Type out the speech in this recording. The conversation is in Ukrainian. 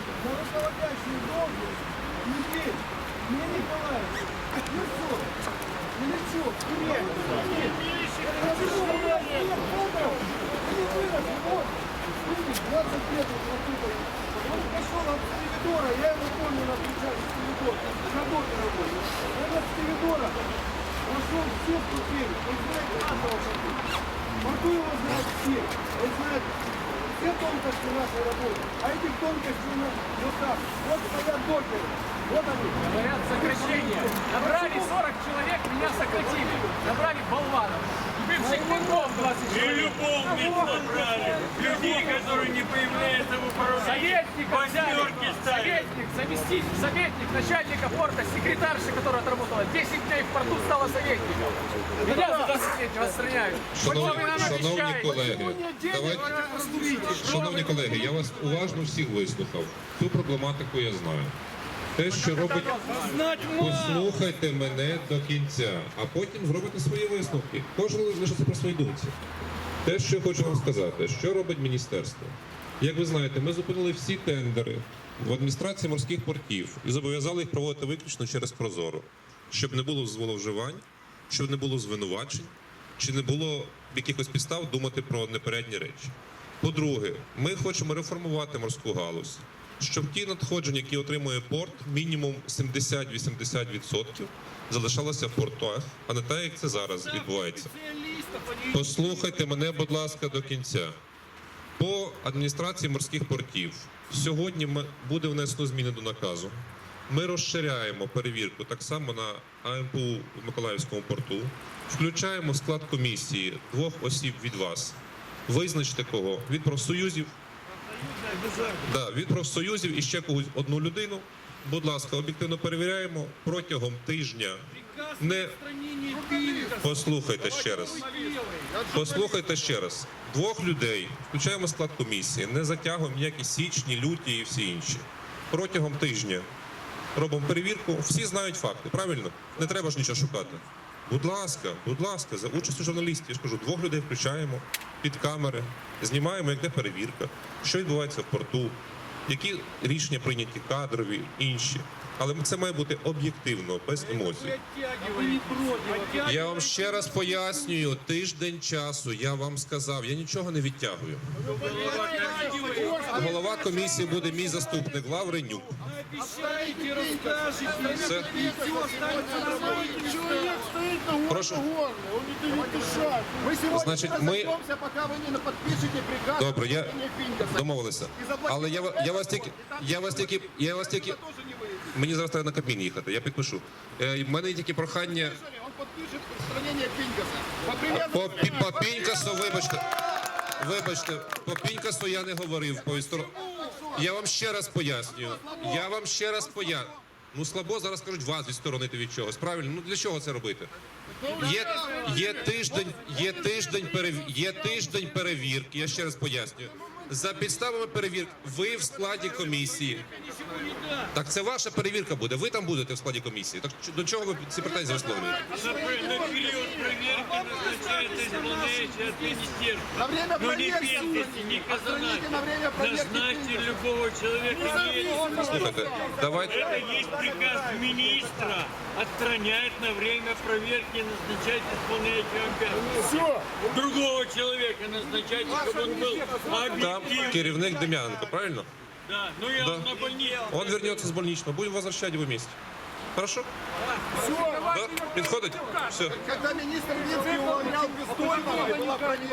за руководящую должность Медведь, мне Николаевич, Юрцов, Мельничук, Курек, Курек. Я живу в я не вырос, вот. Видите, 20 лет он работал. Он пошел от Стивидора, я его помню на встрече Стивидор, на доме работал. Он от Стивидора прошел все ступени, он знает каждого Могу его знать все. он знает все тонкости нашей работы. А этих тонкостей у нас вот так. Вот стоят докеры. Вот они. Говорят, сокращение. Набрали 40 человек, меня сократили. Набрали болванов. Бывших ментов 20 И человек. любовниц набрали. Людей, которые не появляются в управлении. Советника взяли. Восьмерки ставят. Советник, заместитель, советник начальника порта, секретарша, которая отработала 10 дней в порту, стала советником. Меня за 20 лет отстраняют. Шановні, шановні колеги, давайте, шановні колеги, я вас уважно всіх вислухав. Цю проблематику я знаю. Те, що робить, послухайте мене до кінця, а потім зробите свої висновки. Кожен лишиться про свої думці. Те, що я хочу вам сказати, що робить міністерство. Як ви знаєте, ми зупинили всі тендери в адміністрації морських портів і зобов'язали їх проводити виключно через Прозоро, щоб не було зловживань, щоб не було звинувачень, чи не було якихось підстав думати про непорядні речі. По-друге, ми хочемо реформувати морську галузь, щоб ті надходження, які отримує порт, мінімум 70-80% залишалося в портах, а не так, як це зараз відбувається. Послухайте мене, будь ласка, до кінця. По адміністрації морських портів сьогодні буде внесено зміни до наказу. Ми розширяємо перевірку так само на АМПУ в Миколаївському порту. Включаємо склад комісії двох осіб від вас. Визначте кого від профсоюзів. Да, від профсоюзів і ще когось одну людину. Будь ласка, об'єктивно перевіряємо протягом тижня. Не послухайте ще раз. Послухайте ще раз. Двох людей включаємо склад комісії, не затягуємо ніякі січні, люті і всі інші. Протягом тижня робимо перевірку. Всі знають факти, правильно? Не треба ж нічого шукати. Будь ласка, будь ласка, за участю журналістів, я ж кажу, двох людей включаємо під камери, знімаємо, як де перевірка, що відбувається в порту, які рішення прийняті кадрові, інші. Але це має бути об'єктивно, без емоцій. Я вам ще раз пояснюю, тиждень часу, я вам сказав, я нічого не відтягую. Голова комісії буде мій заступник Лавренюк. Все. Не подпишете приказ. Добре, я домовилися. Але я, ва- я вас тільки, я вас тільки, я вас тільки. Мені зараз треба на Кабмін їхати, я підпишу. Е, в мене є тільки прохання. По по, Пінькасу, вибачте. Вибачте, по Пінькасу я не говорив по історії. Я вам ще раз пояснюю. Я вам ще раз пояснюю. Ну слабо зараз кажуть вас відсторонити від чогось. Правильно? Ну для чого це робити? Є, є тиждень, є тиждень перев... є тиждень перевірки. Я ще раз пояснюю. За підставами перевірки, ви в складі комісії. Так це ваша перевірка буде. Ви там будете в складі комісії. Так до чого ви ці претензії висловлюєте? На, время Но не проверки на время проверки Назначьте любого человека. не Слухайте, давайте. Это есть приказ министра отстранять на время проверки, назначать исполняющего обязанности. Все. Другого человека назначать, чтобы он был Там объективным. керівник Дем'яненко, правильно? Да, ну я Да. на больнице. Он вернется с больничного. Будем возвращать его вместе. Хорошо? Все. Да? Підходить? Все. Когда министр Минский увольнял Пестовского, была проверка.